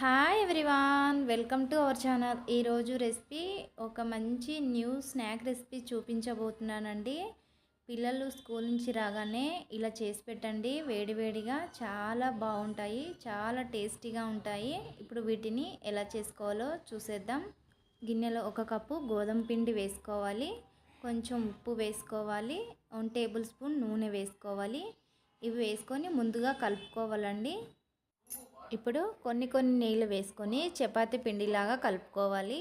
Hi everyone welcome to our channel ఈరోజు recipe ఒక మంచి న్యూ స్నాక్ రెసిపీ చూపించబోతున్నానండి. పిల్లలు స్కూల్ నుంచి రాగానే ఇలా చేసి పెట్టండి. వేడివేడిగా చాలా బాగుంటాయి చాలా టేస్టీగా ఉంటాయి. ఇప్పుడు వీటిని ఎలా చేసుకోవాలో చూసేద్దాం. గిన్నెలో ఒక కప్పు గోధుమ పిండి వేసుకోవాలి. కొంచెం ఉప్పు వేసుకోవాలి. వన్ టేబుల్ స్పూన్ నూనె వేసుకోవాలి. ఇవి వేసుకొని ముందుగా కలుపుకోవాలండి. ఇప్పుడు కొన్ని కొన్ని నీళ్ళు వేసుకొని చపాతి పిండిలాగా కలుపుకోవాలి.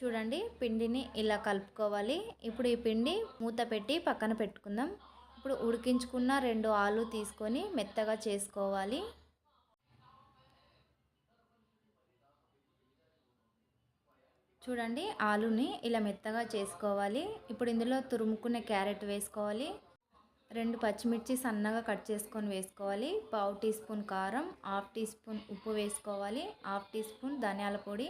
చూడండి పిండిని ఇలా కలుపుకోవాలి. ఇప్పుడు ఈ పిండి మూత పెట్టి పక్కన పెట్టుకుందాం. ఇప్పుడు ఉడికించుకున్న రెండు ఆలు తీసుకొని మెత్తగా చేసుకోవాలి. చూడండి ఆలుని ఇలా మెత్తగా చేసుకోవాలి. ఇప్పుడు ఇందులో తురుముకున్న క్యారెట్ వేసుకోవాలి. రెండు పచ్చిమిర్చి సన్నగా కట్ చేసుకొని వేసుకోవాలి. పావు టీ స్పూన్ కారం హాఫ్ టీ స్పూన్ ఉప్పు వేసుకోవాలి. హాఫ్ టీ స్పూన్ ధనియాల పొడి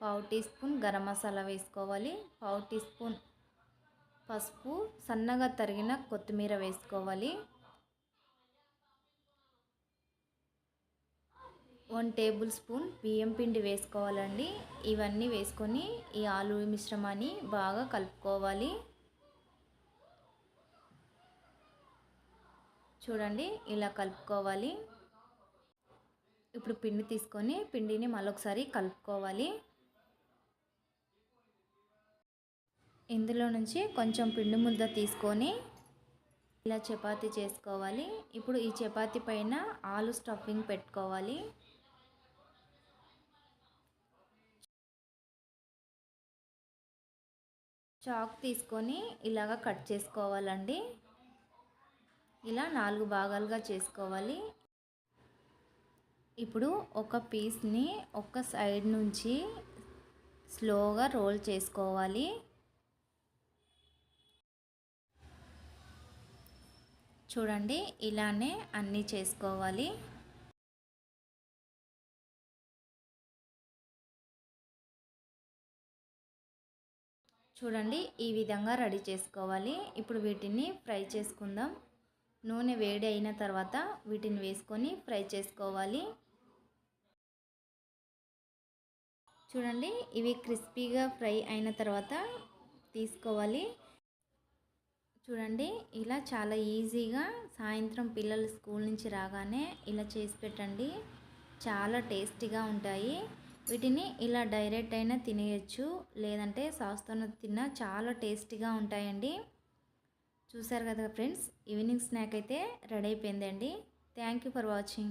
పావు టీ స్పూన్ గరం మసాలా వేసుకోవాలి. పావు టీ స్పూన్ పసుపు సన్నగా తరిగిన కొత్తిమీర వేసుకోవాలి. వన్ టేబుల్ స్పూన్ బియ్యం పిండి వేసుకోవాలండి. ఇవన్నీ వేసుకొని ఈ ఆలు మిశ్రమాన్ని బాగా కలుపుకోవాలి. చూడండి ఇలా కలుపుకోవాలి. ఇప్పుడు పిండి తీసుకొని పిండిని మళ్ళొకసారి కలుపుకోవాలి. ఇందులో నుంచి కొంచెం పిండి ముద్ద తీసుకొని ఇలా చపాతీ చేసుకోవాలి. ఇప్పుడు ఈ చపాతీ పైన ఆలు స్టఫింగ్ పెట్టుకోవాలి. చాక్ తీసుకొని ఇలాగ కట్ చేసుకోవాలండి. ఇలా నాలుగు భాగాలుగా చేసుకోవాలి. ఇప్పుడు ఒక పీస్ని ఒక సైడ్ నుంచి స్లోగా రోల్ చేసుకోవాలి. చూడండి ఇలానే అన్నీ చేసుకోవాలి. చూడండి ఈ విధంగా రెడీ చేసుకోవాలి. ఇప్పుడు వీటిని ఫ్రై చేసుకుందాం. నూనె వేడి అయిన తర్వాత వీటిని వేసుకొని ఫ్రై చేసుకోవాలి. చూడండి ఇవి క్రిస్పీగా ఫ్రై అయిన తర్వాత తీసుకోవాలి. చూడండి ఇలా చాలా ఈజీగా సాయంత్రం పిల్లలు స్కూల్ నుంచి రాగానే ఇలా చేసి పెట్టండి. చాలా టేస్టీగా ఉంటాయి. వీటిని ఇలా డైరెక్ట్ అయినా తినేయచ్చు. లేదంటే సాస్తో తిన్నా చాలా టేస్టీగా ఉంటాయండి. చూసారు కదా ఫ్రెండ్స్ ఈవినింగ్ స్నాక్ అయితే రెడీ అయిపోయిందండి. Thank you for watching